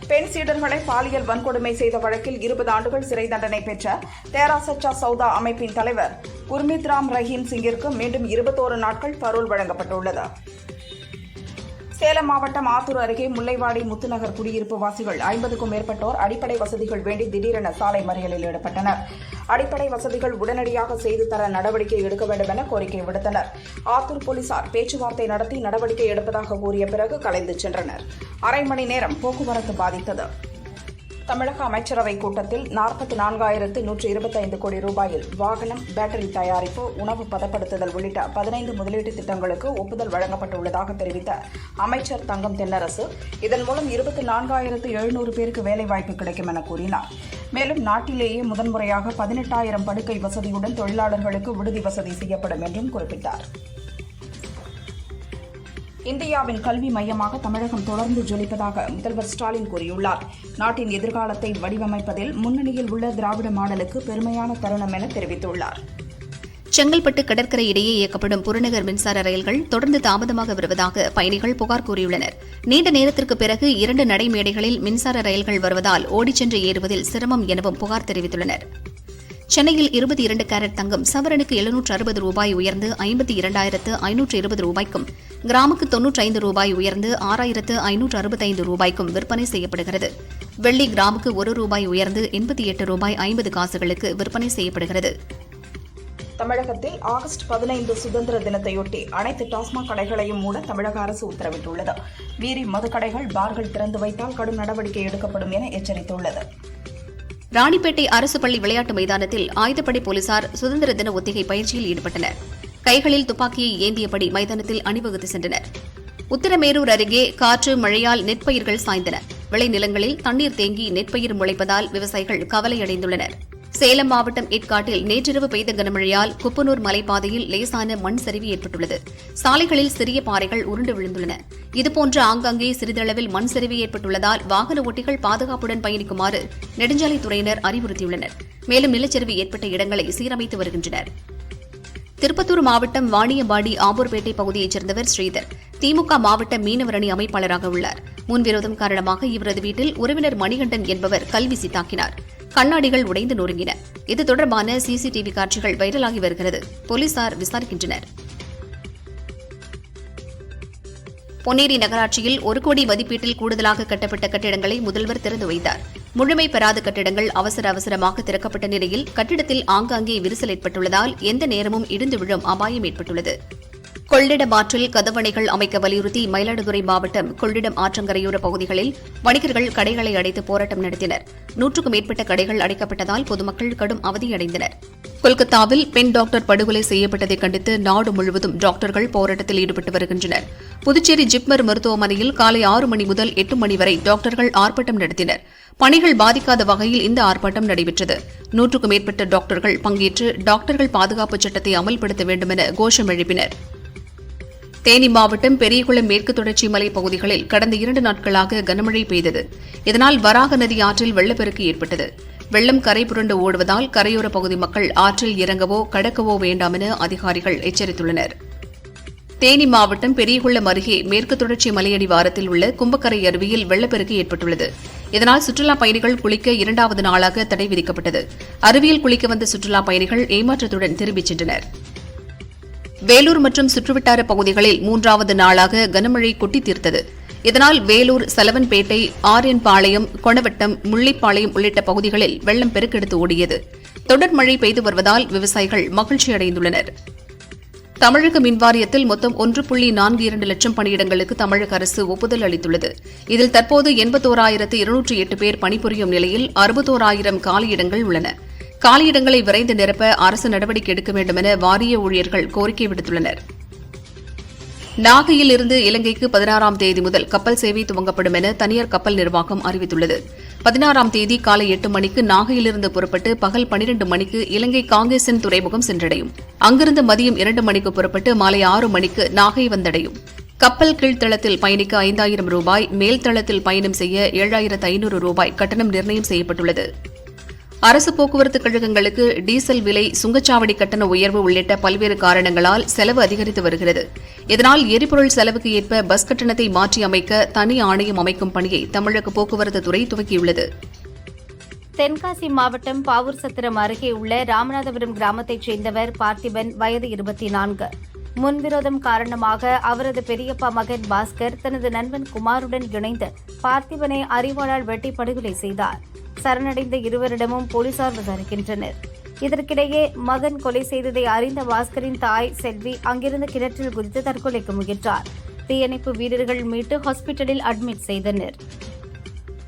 பெண் சீடர்களை பாலியல் வன்கொடுமை செய்த வழக்கில் இருபது ஆண்டுகள் சிறை தண்டனை பெற்ற தேரா சச்சா சௌதா அமைப்பின் தலைவர் குர்மித் ராம் ரஹீம் சிங்கிற்கு மீண்டும் இருபத்தோரு நாட்கள் பரோல் வழங்கப்பட்டுள்ளது. சேலம் மாவட்டம் ஆத்தூர் அருகே முல்லைவாடி முத்துநகர் குடியிருப்பு வாசிகள் ஐம்பதுக்கும் மேற்பட்டோர் அடிப்படை வசதிகள் வேண்டி திடீரென சாலை மறியலில் ஈடுபட்டனர். அடிப்படை வசதிகள் உடனடியாக செய்து தர நடவடிக்கை எடுக்க வேண்டும் என கோரிக்கை விடுத்தனர். ஆத்தூர் போலீசார் பேச்சுவார்த்தை நடத்தி நடவடிக்கை எடுப்பதாக கூறிய பிறகு கலைந்து சென்றனர். அரை மணி நேரம் போக்குவரத்து பாதித்தது. தமிழக அமைச்சரவை கூட்டத்தில் நாற்பத்தி நான்காயிரத்து நூற்று இருபத்தைந்து கோடி ரூபாயில் வாகனம் பேட்டரி தயாரிப்பு உணவு பதப்படுத்துதல் உள்ளிட்ட பதினைந்து முதலீட்டு திட்டங்களுக்கு ஒப்புதல் வழங்கப்பட்டுள்ளதாக தெரிவித்த அமைச்சர் தங்கம் தென்னரசு இதன் மூலம் இருபத்தி நான்காயிரத்து எழுநூறு பேருக்கு வேலைவாய்ப்பு கிடைக்கும் என கூறினார். மேலும் நாட்டிலேயே முதன்முறையாக பதினெட்டாயிரம் படுக்கை வசதியுடன் தொழிலாளர்களுக்கு விடுதி வசதி செய்யப்படும் என்றும் குறிப்பிட்டார். இந்தியாவின் கல்வி மையமாக தமிழகம் தொடர்ந்து ஜொலிப்பதாக முதல்வர் ஸ்டாலின் கூறியுள்ளார். நாட்டின் எதிர்காலத்தை வடிவமைப்பதில் முன்னணியில் உள்ள திராவிட மாடலுக்கு பெருமையான தருணம் என தெரிவித்துள்ளார். செங்கல்பட்டு கடற்கரை இடையே இயக்கப்படும் புறநகர் மின்சார ரயில்கள் தொடர்ந்து தாமதமாக வருவதாக பயணிகள் புகார் கூறியுள்ளனர். நீண்ட நேரத்திற்கு பிறகு இரண்டு நடைமேடைகளில் மின்சார ரயில்கள் வருவதால் ஓடிச் சென்று ஏறுவதில் சிரமம் எனவும் புகார் தெரிவித்துள்ளனர். சென்னையில் இருபத்தி இரண்டு கேரட் தங்கம் சவரனுக்கு எழுநூற்று அறுபது ரூபாய் உயர்ந்து ஐம்பத்தி இரண்டாயிரத்து ஐநூற்று இருபது ரூபாய்க்கும் கிராமுக்கு தொன்னூற்றி ஐந்து ரூபாய் உயர்ந்து ஆறாயிரத்து ஐநூற்று அறுபத்தைந்து ரூபாய்க்கும் விற்பனை செய்யப்படுகிறது. வெள்ளி கிராமுக்கு ஒரு ரூபாய் உயர்ந்து எண்பத்தி எட்டு ரூபாய் ஐம்பது காசுகளுக்கு விற்பனை செய்யப்படுகிறது. தமிழகத்தில் ஆகஸ்ட் பதினைந்து சுதந்திர தினத்தையொட்டி அனைத்து டாஸ்மாக் கடைகளையும் மூட தமிழக அரசு உத்தரவிட்டுள்ளது. வீரி மதுக்கடைகள் பார்கள் திறந்து வைத்தால் கடும் நடவடிக்கை எடுக்கப்படும் என எச்சரித்துள்ளது. ராணிப்பேட்டை அரசு பள்ளி விளையாட்டு மைதானத்தில் ஆயுதப்படை போலீசார் சுதந்திர தின ஒத்திகை பயிற்சியில் ஈடுபட்டனர். கைகளில் துப்பாக்கியை ஏந்தியபடி மைதானத்தில் அணிவகுத்து சென்றனர். உத்தரமேரூர் அருகே காற்று மழையால் நெற்பயிர்கள் சாய்ந்தன. விளைநிலங்களில் தண்ணீர் தேங்கி நெற்பயிர் முளைப்பதால் விவசாயிகள் கவலையடைந்துள்ளனர். சேலம் மாவட்டம் ஏற்காட்டில் நேற்றிரவு பெய்த கனமழையால் குப்பனூர் மலைப்பாதையில் லேசான மண் சரிவு ஏற்பட்டுள்ளது. சாலைகளில் சிறிய பாறைகள் உருண்டு விழுந்துள்ளன. இதுபோன்ற ஆங்காங்கே சிறிதளவில் மண் சரிவு ஏற்பட்டுள்ளதால் வாகன ஓட்டிகள் பாதுகாப்புடன் பயணிக்குமாறு நெடுஞ்சாலைத்துறையினர் அறிவுறுத்தியுள்ளனர். மேலும் நிலச்சரிவு ஏற்பட்ட இடங்களை சீரமைத்து வருகின்றனர். திருப்பத்தூர் மாவட்டம் வாணியம்பாடி ஆம்பூர்பேட்டை பகுதியைச் சேர்ந்தவர் ஸ்ரீதர். திமுக மாவட்ட மீனவரணி அமைப்பாளராக உள்ளார். முன்விரோதம் காரணமாக இவரது வீட்டில் உறவினர் மணிகண்டன் என்பவர் கல்வீசி தாக்கினார் கண்ணாடிகள் உடைந்து நொறுங்கின. இது தொடர்பான சிசிடிவி காட்சிகள் வைரலாகி வருகிறது. போலீசார் விசாரிக்கின்றனர். பொன்னேரி நகராட்சியில் ஒரு கோடி மதிப்பீட்டில் கூடுதலாக கட்டப்பட்ட கட்டிடங்களை முதல்வர் திறந்து வைத்தார். முழுமை பெறாத கட்டிடங்கள் அவசர அவசரமாக திறக்கப்பட்ட நிலையில் கட்டிடத்தில் ஆங்காங்கே விரிசல் ஏற்பட்டுள்ளதால் எந்த நேரமும் இடிந்து விழும் அபாயம் ஏற்பட்டுள்ளது. கொள்ளிடம் ஆற்றில் கதவணைகள் அமைக்க வலியுறுத்தி மயிலாடுதுறை மாவட்டம் கொள்ளிடம் ஆற்றங்கரையோர பகுதிகளில் வணிகர்கள் கடைகளை அடைத்து போராட்டம் நடத்தினர். நூற்றுக்கும் மேற்பட்ட கடைகள் அடைக்கப்பட்டதால் பொதுமக்கள் கடும் அவதியடைந்தனர். கொல்கத்தாவில் பெண் டாக்டர் படுகொலை செய்யப்பட்டதை கண்டித்து நாடு முழுவதும் டாக்டர்கள் போராட்டத்தில் ஈடுபட்டு வருகின்றனர். புதுச்சேரி ஜிப்மர் மருத்துவமனையில் காலை ஆறு மணி முதல் எட்டு மணி வரை டாக்டர்கள் ஆர்ப்பாட்டம் நடத்தினர். பணிகள் பாதிக்காத வகையில் இந்த ஆர்ப்பாட்டம் நடைபெற்றது. நூற்றுக்கும் மேற்பட்ட டாக்டர்கள் பங்கேற்று டாக்டர்கள் பாதுகாப்பு சட்டத்தை அமல்படுத்த வேண்டுமென கோஷம் எழுப்பினர். தேனி மாவட்டம் பெரியகுளம் மேற்கு தொடர்ச்சி மலை பகுதிகளில் கடந்த இரண்டு நாட்களாக கனமழை பெய்தது. இதனால் வராக நதி ஆற்றில் வெள்ளப்பெருக்கு ஏற்பட்டது. வெள்ளம் கரை புரண்டு ஓடுவதால் கரையோர பகுதி மக்கள் ஆற்றில் இறங்கவோ கடக்கவோ வேண்டாம் என அதிகாரிகள் எச்சரித்துள்ளனர். தேனி மாவட்டம் பெரியகுளம் அருகே மேற்கு தொடர்ச்சி மலையடி வாரத்தில் உள்ள கும்பக்கரை அருவியில் வெள்ளப்பெருக்கு ஏற்பட்டுள்ளது. இதனால் சுற்றுலாப் பயணிகள் குளிக்க இரண்டாவது நாளாக தடை விதிக்கப்பட்டது. அருவியில் குளிக்க வந்த சுற்றுலாப் பயணிகள் ஏமாற்றத்துடன் திரும்பிச் சென்றனர். வேலூர் மற்றும் சுற்றுவட்டார பகுதிகளில் மூன்றாவது நாளாக கனமழை கொட்டி தீர்த்தது இதனால் வேலூர் சலவன்பேட்டை ஆரியன்பாளையம் கொணவட்டம் முள்ளிப்பாளையம் உள்ளிட்ட பகுதிகளில் வெள்ளம் பெருக்கெடுத்து ஓடியது. தொடர் மழை பெய்து வருவதால் விவசாயிகள் மகிழ்ச்சியடைந்துள்ளனர் தமிழக மின்வாரியத்தில் மொத்தம் ஒன்று புள்ளி நான்கு இரண்டு லட்சம் பணியிடங்களுக்கு தமிழக அரசு ஒப்புதல் அளித்துள்ளது. இதில் தற்போது எண்பத்தோராயிரத்து இருநூற்றி எட்டு பேர் பணிபுரியும் நிலையில் அறுபத்தோராயிரம் காலியிடங்கள் உள்ளன. காலியிடங்களை விரைந்து நிரப்ப அரசு நடவடிக்கை எடுக்க வேண்டும் என வாரிய ஊழியர்கள் கோரிக்கை விடுத்துள்ளனர். நாகையில் இருந்து இலங்கைக்கு பதினாறாம் தேதி முதல் கப்பல் சேவை துவங்கப்படும் என தனியார் கப்பல் நிர்வாகம் அறிவித்துள்ளது. பதினாறாம் தேதி காலை எட்டு மணிக்கு நாகையிலிருந்து புறப்பட்டு பகல் பனிரண்டு மணிக்கு இலங்கை காங்கேசன் துறைமுகம் சென்றடையும். அங்கிருந்து மதியம் இரண்டு மணிக்கு புறப்பட்டு மாலை ஆறு மணிக்கு நாகை வந்தடையும். கப்பல் கீழ்த்தளத்தில் பயணிக்க ஐந்தாயிரம் ரூபாய் மேல்தளத்தில் பயணம் செய்ய ஏழாயிரத்து ஐநூறு ரூபாய் கட்டணம் நிர்ணயம் செய்யப்பட்டுள்ளது. அரசு போக்குவரத்து கழகங்களுக்கு டீசல் விலை சுங்கச்சாவடி கட்டண உயர்வு உள்ளிட்ட பல்வேறு காரணங்களால் செலவு அதிகரித்து வருகிறது. இதனால் எரிபொருள் செலவுக்கு ஏற்ப பஸ் கட்டணத்தை மாற்றி அமைக்க தனி ஆணையம் அமைக்கும் பணியை தமிழக போக்குவரத்து துறை துவக்கியுள்ளது. தென்காசி மாவட்டம் பாவூர் சத்திரம் அருகே உள்ள ராமநாதபுரம் கிராமத்தைச் சேர்ந்தவர் பார்த்திபன் வயது இருபத்தி நான்கு முன்விரோதம் காரணமாக அவரது பெரியப்பா மகன் பாஸ்கர் தனது நண்பன் குமாருடன் இணைந்து பார்த்திபனை அறிவாளால் வெட்டி படுகொலை செய்தார். சரணடைந்த இருவரிடமும் போலீசார் விசாரிக்கின்றனர். இதற்கிடையே மகன் கொலை செய்ததை அறிந்த பாஸ்கரின் தாய் செல்வி அங்கிருந்து கிணற்றில் குதித்து தற்கொலைக்கு முயன்றார். தீயணைப்பு வீரர்கள் மீட்டு ஹாஸ்பிட்டலில் அட்மிட் செய்தனர்.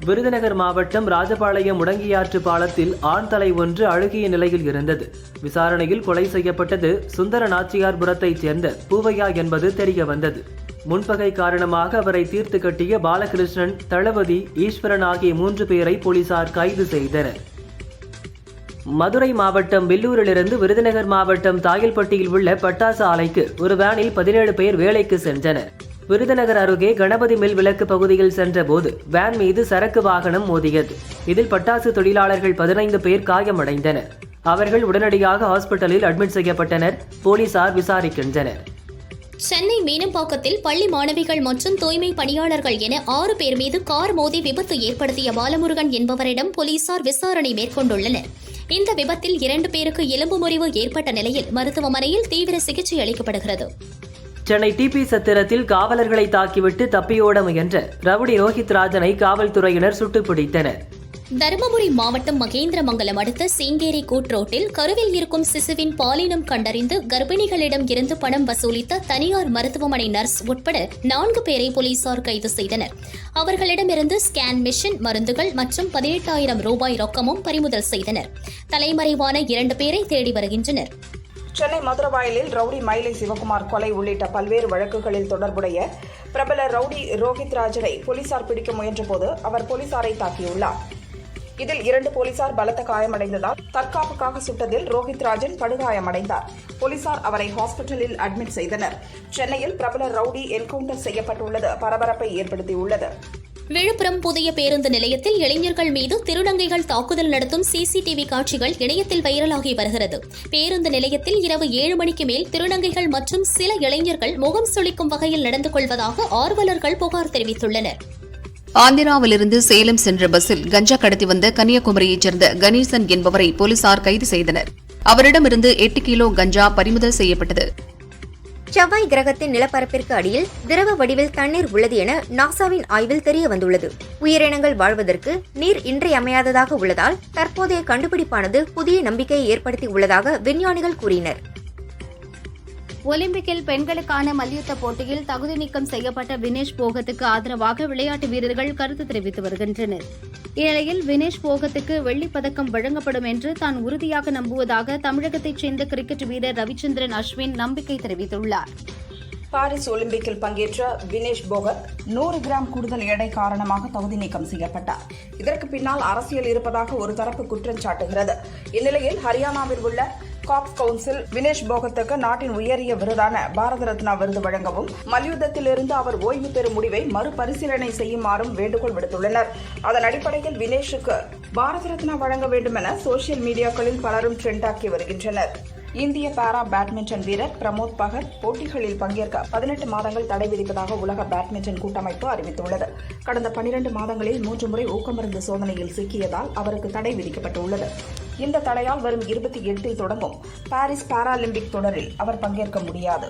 விருதுநகர் மாவட்டம் ராஜபாளையம் முடங்கியாற்று பாலத்தில் ஆண் தலை ஒன்று அழுகிய நிலையில் இருந்தது. விசாரணையில் கொலை செய்யப்பட்டது சுந்தர நாச்சியார்புரத்தைச் சேர்ந்த பூவையா என்பது தெரிய வந்தது. முன்பகை காரணமாக அவரை தீர்த்து கட்டிய பாலகிருஷ்ணன் தளபதி ஈஸ்வரன் ஆகிய மூன்று பேரை போலீசார் கைது செய்தனர். மதுரை மாவட்டம் வில்லூரிலிருந்து விருதுநகர் மாவட்டம் தாயல்பட்டியில் உள்ள பட்டாசு ஆலைக்கு ஒரு வேனில் பதினேழு பேர் வேலைக்கு சென்றனர். விருதுநகர் அருகே கணபதி மில் விளக்கு பகுதியில் சென்றபோது வேன் மீது சரக்கு வாகனம் மோதியது. இதில் பட்டாசு தொழிலாளர்கள் பதினைந்து பேர் காயமடைந்தனர். அவர்கள் உடனடியாக ஹாஸ்பிட்டலில் அட்மிட் செய்யப்பட்டனர். போலீசார் விசாரிக்கின்றனர். சென்னை மீனம்பாக்கத்தில் பள்ளி மாணவிகள் மற்றும் தூய்மை பணியாளர்கள் என ஆறு பேர் மீது கார் மோதி விபத்து ஏற்படுத்திய பாலமுருகன் என்பவரிடம் போலீசார் விசாரணை மேற்கொண்டுள்ளனர். இந்த விபத்தில் இரண்டு பேருக்கு எலும்பு முறிவு ஏற்பட்ட நிலையில் மருத்துவமனையில் தீவிர சிகிச்சை அளிக்கப்படுகிறது. சென்னை டிபி சத்திரத்தில் காவலர்களை தாக்கிவிட்டு தப்பியோட முயன்ற ரவுடி ரோஹித் ராஜனை காவல்துறையினர் சுட்டுப் பிடித்தனர் தருமபுரி மாவட்டம் மகேந்திரமங்கலம் அடுத்த சீங்கேரி கூட்ரோட்டில் கருவில் இருக்கும் சிசுவின் பாலினம் கண்டறிந்து கர்ப்பிணிகளிடம் இருந்து பணம் வசூலித்த தனியார் மருத்துவமனை நர்ஸ் உட்பட நான்கு பேரை போலீசார் கைது செய்தனர். அவர்களிடமிருந்து ஸ்கேன் மிஷின் மருந்துகள் மற்றும் பதினெட்டாயிரம் ரூபாய் ரொக்கமும் பறிமுதல் செய்தனர். தலைமறைவான இரண்டு பேரை தேடி வருகின்றனர். சென்னை மதுரவாயலில் ரவுடி மயிலை சிவகுமார் கொலை உள்ளிட்ட பல்வேறு வழக்குகளில் தொடர்புடைய பிரபல ரவுடி ரோஹித் ராஜனை போலீசார் பிடிக்க முயன்றபோது அவர் போலீசாரை தாக்கியுள்ளார். இதில் இரண்டு போலீசார் பலத்த காயமடைந்ததால் தற்காப்புக்காக சுட்டதில் ரோஹித் ராஜன் படுகாயமடைந்தார். போலீசார் அவரை ஹாஸ்பிட்டலில் அட்மிட் செய்தனர். சென்னையில் பிரபல ரவுடி என்கவுண்டர் செய்யப்பட்டுள்ளது. பரபரப்பை ஏற்படுத்தியுள்ளது. விழுப்புரம் புதிய பேருந்து நிலையத்தில் இளைஞர்கள் மீது திருநங்கைகள் தாக்குதல் நடத்தும் சிசிடிவி காட்சிகள் இணையத்தில் வைரலாகி வருகிறது. பேருந்து நிலையத்தில் இரவு ஏழு மணிக்கு மேல் திருநங்கைகள் மற்றும் சில இளைஞர்கள் முகம் சுளிக்கும் வகையில் நடந்து கொள்வதாக ஆர்வலர்கள் புகார் தெரிவித்துள்ளனர். ஆந்திராவிலிருந்து சேலம் சென்ற பஸ்ஸில் கஞ்சா கடத்தி வந்த கன்னியாகுமரியைச் சேர்ந்த கணேசன் என்பவரை போலீசார் கைது செய்தனர். அவரிடமிருந்து எட்டு கிலோ கஞ்சா பறிமுதல் செய்யப்பட்டது. செவ்வாய் கிரகத்தின் நிலப்பரப்பிற்கு அடியில் திரவ வடிவில் தண்ணீர் உள்ளது என நாசாவின் ஆய்வில் தெரிய வந்துள்ளது. உயிரினங்கள் வாழ்வதற்கு நீர் இன்றியமையாததாக உள்ளதால் தற்போதைய கண்டுபிடிப்பானது புதிய நம்பிக்கையை ஏற்படுத்தி உள்ளதாக விஞ்ஞானிகள் கூறினர். ஒலிம்பிக்கில் பெண்களுக்கான மல்யுத்த போட்டியில் தகுதி நீக்கம் செய்யப்பட்ட வினேஷ் போகத்துக்கு ஆதரவாக விளையாட்டு வீரர்கள் கருத்து தெரிவித்து வருகின்றனர். இந்நிலையில் வினேஷ் போகத்துக்கு வெள்ளிப்பதக்கம் வழங்கப்படும் என்று தான் உறுதியாக நம்புவதாக தமிழகத்தைச் சேர்ந்த கிரிக்கெட் வீரர் ரவிச்சந்திரன் அஸ்வின் நம்பிக்கை தெரிவித்துள்ளார். பாரிஸ் ஒலிம்பிக்கில் பங்கேற்ற வினேஷ் போகத் நூறு கிராம் கூடுதல் எடை காரணமாக தகுதி நீக்கம் செய்யப்பட்டார். இதற்கு பின்னால் அரசியல் இருப்பதாக ஒரு தரப்பு குற்றம் சாட்டுகிறது இந்நிலையில் ஹரியானாவில் உள்ள காப்ஸ் கவுன்சில் வினேஷ் போகத்துக்கு நாட்டின் உயரிய விருதான பாரத ரத்னா விருது வழங்கவும் மல்யுத்தத்திலிருந்து அவர் ஓய்வு பெறும் முடிவை மறுபரிசீலனை செய்யுமாறும் வேண்டுகோள் விடுத்துள்ளனர். அதன் அடிப்படையில் வினேஷுக்கு பாரத ரத்னா வழங்க வேண்டும் என சோசியல் மீடியாக்களில் பலரும் ட்ரெண்டாக்கி வருகின்றனர். இந்திய பாரா பேட்மிண்டன் வீரர் பிரமோத் பகத் போட்டிகளில் பங்கேற்க பதினெட்டு மாதங்கள் தடை விதிப்பதாக உலக பேட்மிண்டன் கூட்டமைப்பு அறிவித்துள்ளது. கடந்த பனிரெண்டு மாதங்களில் மூன்று முறை ஊக்கமருந்து சோதனையில் சிக்கியதால் அவருக்கு தடை விதிக்கப்பட்டுள்ளது. இந்த தடையால் வரும் இருபத்தி எட்டில் தொடங்கும் பாரிஸ் பாராலிம்பிக் தொடரில் அவர் பங்கேற்க முடியாது.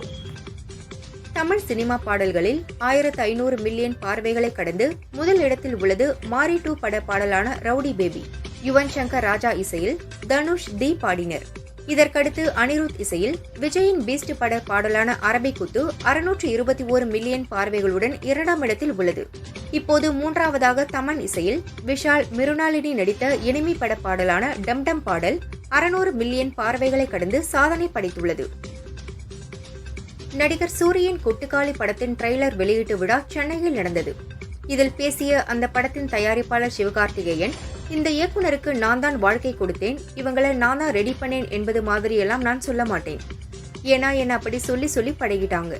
தமிழ் சினிமா பாடல்களில் ஆயிரத்து ஐநூறு மில்லியன் பார்வைகளை கடந்து முதல் இடத்தில் உள்ளது மாரி டூ பட பாடலான ரவுடி பேபி. யுவன் சங்கர் ராஜா இசையில் தனுஷ் தி பாடினர். இதற்கடுத்து அனிருத் இசையில் விஜயின் பீஸ்ட் பட பாடலான அரபிக் குத்து அறுநூற்று இருபத்தி ஓரு மில்லியன் பார்வைகளுடன் இரண்டாம் இடத்தில் உள்ளது. இப்போது மூன்றாவதாக தமன் இசையில் விஷால் மிருணாலினி நடித்த எனிமி பட பாடலான டம் டம் பாடல் அறுநூறு மில்லியன் பார்வைகளை கடந்து சாதனை படைத்துள்ளது. நடிகர் சூரியன் கொட்டுக்காளி படத்தின் ட்ரெய்லர் வெளியீட்டு விழா சென்னையில் நடந்தது. இதில் பேசிய அந்த படத்தின் தயாரிப்பாளர் சிவகார்த்திகேயன் இந்த இயக்குனருக்கு நான் தான் வாழ்க்கை கொடுத்தேன் இவங்களை நான் தான் ரெடி பண்ணேன் என்பது மாதிரியெல்லாம் நான் சொல்ல மாட்டேன். ஏன்னா என்னை அப்படி சொல்லி சொல்லி பழகிட்டாங்க.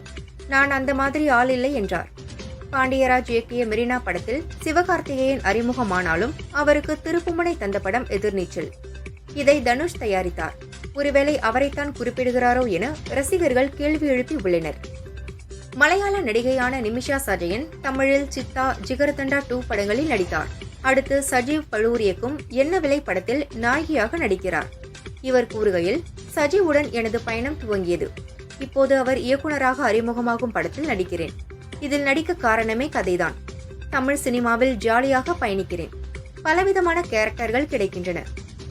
நான் அந்த மாதிரி ஆள் இல்லை என்றார். பாண்டியராஜ் இயக்கிய மெரினா படத்தில் சிவகார்த்திகேயன் அறிமுகமானாலும் அவருக்கு திருப்புமுனை தந்த படம் எதிர்நீச்சல். இதை தனுஷ் தயாரித்தார். ஒருவேளை அவரைத்தான் குறிப்பிடுகிறாரோ என ரசிகர்கள் கேள்வி எழுப்பி உள்ளனர். மலையாள நடிகையான நிமிஷா சஜயன் தமிழில் சித்தா ஜிகர்தண்டா டூ படங்களில் நடித்தார். அடுத்து சஜீவ் பழூர் இயக்கும் என்ன விலை படத்தில் நாயகியாக நடிக்கிறார். இவர் கூறுகையில் சஜீவுடன் எனது பயணம் துவங்கியது. இப்போது அவர் இயக்குனராக அறிமுகமாகும் படத்தில் நடிக்கிறேன். இதில் நடிக்க காரணமே கதைதான். தமிழ் சினிமாவில் ஜாலியாக பயணிக்கிறேன். பலவிதமான கேரக்டர்கள் கிடைக்கின்றன.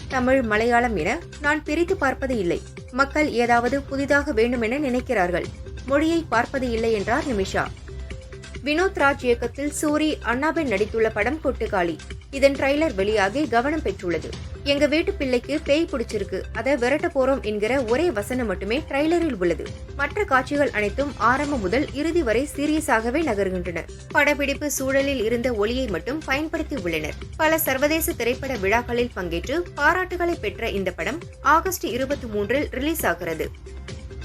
தமிழ் மலையாளம் என நான் பிரித்து பார்ப்பது இல்லை. மக்கள் ஏதாவது புதிதாக வேண்டும் என நினைக்கிறார்கள். மொழியை பார்ப்பது இல்லை என்றார் நிமிஷா. வினோத் ராஜ் இயக்கத்தில் சூரி அண்ணாபென் நடித்துள்ள படம் கொட்டுக்காளி இதன் ட்ரைலர் வெளியாகி கவனம் பெற்றுள்ளது. எங்க வீட்டு பிள்ளைக்கு பேய் பிடிச்சிருக்கு. அதை விரட்ட போறோம் என்கிற ஒரே வசனம் மட்டுமே ட்ரைலரில் உள்ளது. மற்ற காட்சிகள் அனைத்தும் ஆரம்பம் முதல் இறுதி வரை சீரியஸாகவே நகர்கின்றன. படப்பிடிப்பு சூழலில் இருந்த ஒளியை மட்டும் பயன்படுத்தி உள்ளனர். பல சர்வதேச திரைப்பட விழாக்களில் பங்கேற்று பாராட்டுகளை பெற்ற இந்த படம் ஆகஸ்ட் இருபத்தி மூன்றில் ரிலீஸ் ஆகிறது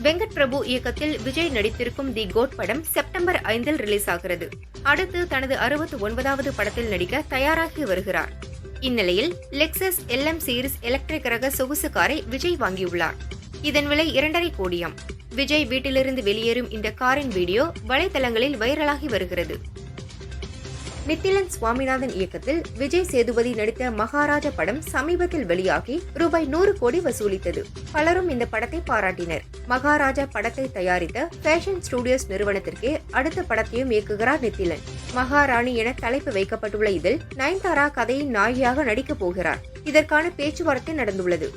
வெங்கட் பிரபு இயக்கத்தில் விஜய் நடித்திருக்கும் தி கோட் படம் செப்டம்பர் ஐந்தில் ரிலீஸ் ஆகிறது அடுத்து தனது அறுபத்தி ஒன்பதாவது படத்தில் நடிக்க தயாராகி வருகிறார். இந்நிலையில் லெக்சஸ் எல்எம் சீரிஸ் எலக்ட்ரிக் ரக சொகுசு காரை விஜய் வாங்கியுள்ளார். இதன் விலை இரண்டரை கோடியாம். விஜய் வீட்டிலிருந்து வெளியேறும் இந்த காரின் வீடியோ வலைதளங்களில் வைரலாகி வருகிறது. நித்திலன் சுவாமிநாதன் இயக்கத்தில் விஜய் சேதுபதி நடித்த மகாராஜா படம் சமீபத்தில் வெளியாகி ரூபாய் நூறு கோடி வசூலித்தது. பலரும் இந்த படத்தை பாராட்டினர். மகாராஜா படத்தை தயாரித்த ஃபேஷன் ஸ்டுடியோஸ் நிறுவனத்திற்கே அடுத்த படத்தையும் இயக்குகிறார் நித்திலன் மகாராணி என தலைப்பு வைக்கப்பட்டுள்ள இதில் நயன்தாரா கதையின் நாயகியாக நடிக்கப் போகிறார். இதற்கான பேச்சுவார்த்தை நடந்துள்ளது.